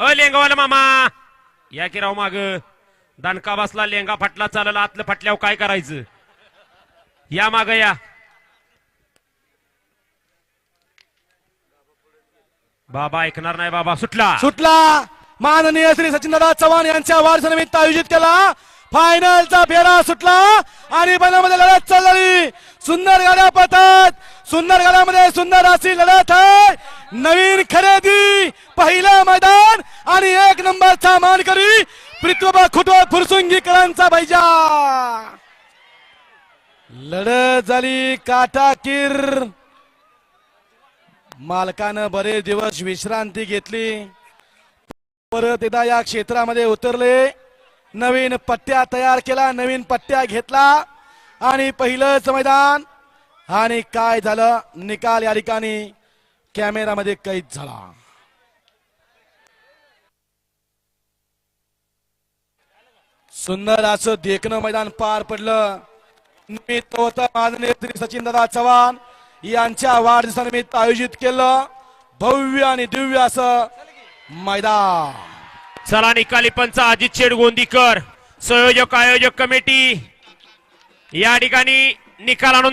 अ लेंगावाला मामा. या की राव माग. दणका बसला लेंगा फाटला चालला आतलं फाटल्यावर काय करायचं? या माग या. बाबा ऐकणार नाही बाबा सुटला. सुटला. माननीय श्री सचिनदादा चव्हाण यांच्या वाढदिवसानिमित्त आयोजित केला. फायनलचा फेरा सुटला आणि बैलामध्ये लढत चालली. सुंदर गाड्या पळतात. सुंदर गाड्यामध्ये सुंदर अशी लढत आहे. नवीन खरेदी पहिलं मैदान. आणि एक नंबरचा मानकरी पृथ्वीबा खुटवा फुरसुंगीकरांचा बैजा लढत झाली काटाकीर. मालकानं बरेच दिवस विश्रांती घेतली. परत एकदा या क्षेत्रामध्ये उतरले. नवीन पट्ट्या तयार केला नवीन पट्ट्या घेतला. आणि पहिलंच मैदान. आणि काय झालं? निकाल या ठिकाणी कॅमेरामध्ये कैद झाला. सुंदर असं देखणं मैदान पार पडलं. निमित्त होतं माझं नेत्री सचिन दादा चव्हाण. यांच्या वाढदिवसानिमित्त आयोजित केलं भव्य आणि दिव्य असं मैदान. चला निकाली पंच अजित शेड गोंदीकर संयोजक आयोजक कमिटी. या ठिकाणी निकाल आणून